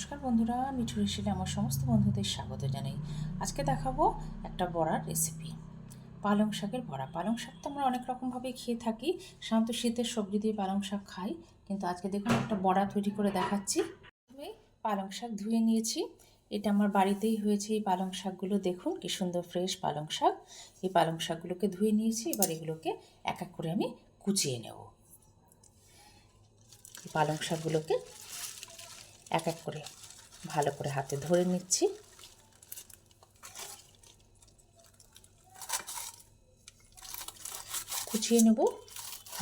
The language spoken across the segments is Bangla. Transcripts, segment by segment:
নমস্কার বন্ধুরা, মিঠু রেসিপি আমার সমস্ত বন্ধুদের স্বাগত জানাই। আজকে দেখাবো একটা বড়ার রেসিপি পালং শাকের বড়া। পালং শাক তো আমরা অনেক রকমভাবে খেয়ে থাকি। সাধারণত শীতের সবজি দিয়ে পালং শাক খাই। কিন্তু আজকে দেখুন একটা বড়া তৈরি করে দেখাচ্ছি। প্রথমে পালং শাক ধুয়ে নিয়েছি। এটা আমার বাড়িতেই হয়েছে এই পালং শাকগুলো। দেখুন কি সুন্দর ফ্রেশ পালং শাক। এই পালং শাকগুলোকে ধুয়ে নিয়েছি। এবার এগুলোকে এক এক করে আমি কুচিয়ে নেব। পালং শাকগুলোকে এক এক করে ভালো করে হাতে ধরে নিচ্ছি। কুচিয়ে নেব,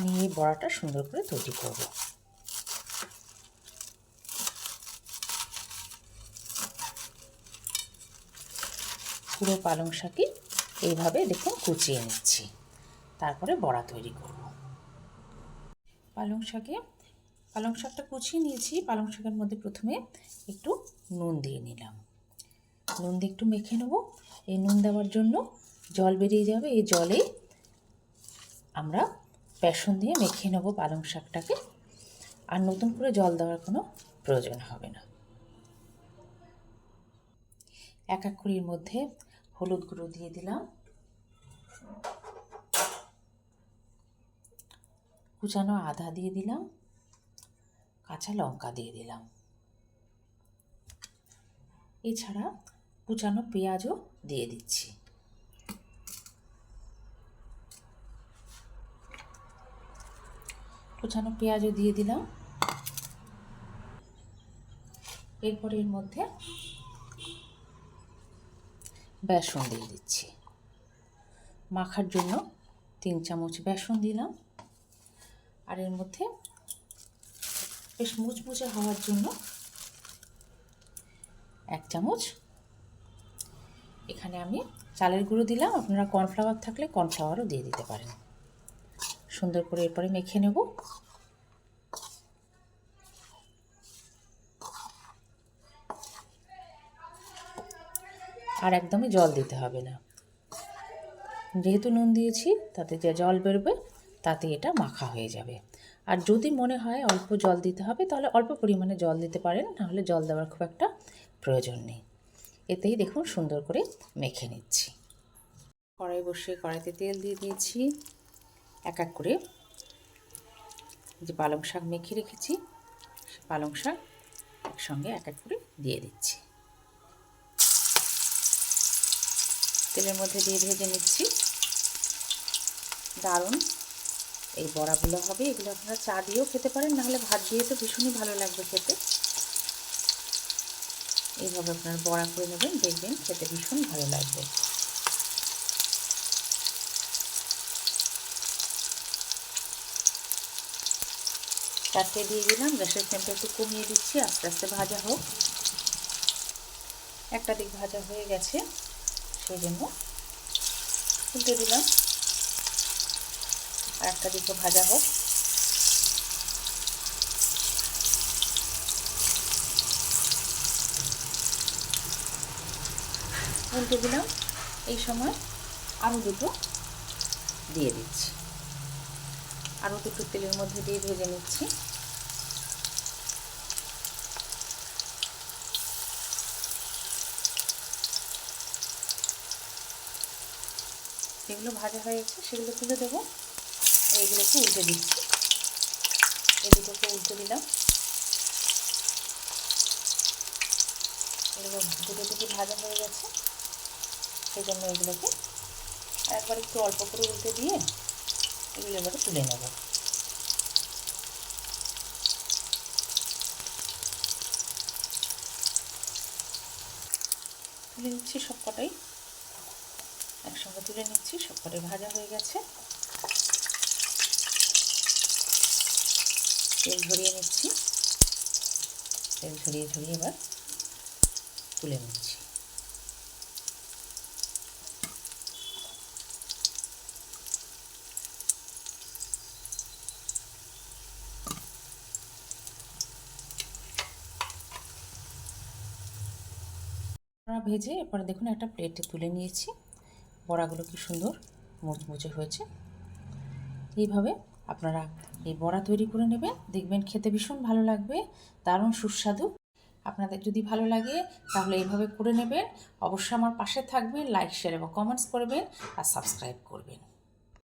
নিয়ে বড়াটা সুন্দর করে তৈরি করব। পুরো পালং শাকই এইভাবে দেখুন কুচিয়ে নিচ্ছি। তারপরে বড়া তৈরি করব। পালং শাকে পালং শাকটা কুচিয়ে নিয়েছি। পালং শাকের মধ্যে প্রথমে একটু নুন দিয়ে নিলাম। নুন দিয়ে একটু মেখে নেব। এই নুন দেওয়ার জন্য জল বেরিয়ে যাবে। এই জলে আমরা বেসন দিয়ে মেখে নেব পালং শাকটাকে। আর নতুন করে জল দেওয়ার কোনো প্রয়োজন হবে না। এক এক করির মধ্যে হলুদ গুঁড়ো দিয়ে দিলাম। কুচানো আদা দিয়ে দিলাম। কাঁচা লঙ্কা দিয়ে দিলাম। এছাড়া কুচানো পেঁয়াজও দিয়ে দিচ্ছি। কুচানো পেঁয়াজও দিয়ে দিলাম। এরপর এর মধ্যে বেসন দিয়ে দিচ্ছি। মাখার জন্য তিন চামচ বেসন দিলাম। আর এর মধ্যে বেশ মুচমুচে হওয়ার জন্য এক চামচ। এখানে আমি চালের গুঁড়ো দিলাম। আপনারা কর্নফ্লাওয়ার থাকলে কর্নফ্লাওয়ারও দিয়ে দিতে পারেন। সুন্দর করে এরপরে মেখে নেব। আর একদমই জল দিতে হবে না। যেহেতু নুন দিয়েছি, তাতে যে জল বেরোবে তাতে এটা মাখা হয়ে যাবে। আর যদি মনে হয় অল্প জল দিতে হবে, তাহলে অল্প পরিমাণে জল দিতে পারেন, নাহলে জল দেওয়ার খুব একটা প্রয়োজন নেই। এতেই দেখুন সুন্দর করে মেখে নিচ্ছি। কড়াই বসে কড়াইতে তেল দিয়ে দিয়েছি। এক এক করে যে পালং শাক মেখে রেখেছি, সে পালং শাক একসঙ্গে এক এক করে দিয়ে দিচ্ছি। তেলের মধ্যে দিয়ে ভেজে নিচ্ছি। দারুণ এই বড়াগুলো হবে, এগুলো আপনারা চা দিয়েও খেতে পারেন, নাহলে ভাত দিয়ে তো ভীষণই ভালো লাগবে খেতে। এইভাবে আপনারা বড়া করে নেবেন, দেখবেন খেতে ভীষণ ভালো লাগবে। চারটে দিয়ে দিলাম, গ্যাসের ফ্লেমটা একটু কমিয়ে দিচ্ছি, আস্তে আস্তে ভাজা হোক। একটা দিক ভাজা হয়ে গেছে, সেই জন্য উল্টে দিলাম। আর একটা দিকে ভাজা হোক। উল্টে দিলাম। এই সময় আরও দুটো দিয়ে দিচ্ছি। আরও দুটো তেলের মধ্যে দিয়ে ভেজে নিচ্ছি। যেগুলো ভাজা হয়ে গেছে, সেগুলো তুলে দেবো। আর এগুলোকে উল্টে দিচ্ছি। এই দুটোকে উল্টে দিলাম। এগুলো দুটো দুটো ভাজা হয়ে গেছে। সেই জন্য এগুলোকে একবার একটু অল্প করে উল্টে দিয়ে এগুলো এবারে তুলে নেব। তুলে নিচ্ছি সব কটাই একসঙ্গে তুলে নিচ্ছি সব কটাই ভাজা হয়ে গেছে। তেল ঝরিয়ে নিচ্ছি। তেল ঝরিয়ে ঝরিয়ে এবার তুলে নিচ্ছি। ভেজে এরপরে দেখুন একটা প্লেটে তুলে নিয়েছি। বড়াগুলো কি সুন্দর মুচমুচে হয়েছে। এইভাবে আপনারা এই বড়া তৈরি করে নেবেন। দেখবেন খেতে ভীষণ ভালো লাগবে। দারুণ সুস্বাদু। আপনাদের যদি ভালো লাগে, তাহলে এইভাবে করে নেবেন। অবশ্যই আমার পাশে থাকবেন, লাইক, শেয়ার এবং কমেন্টস করবেন আর সাবস্ক্রাইব করবেন।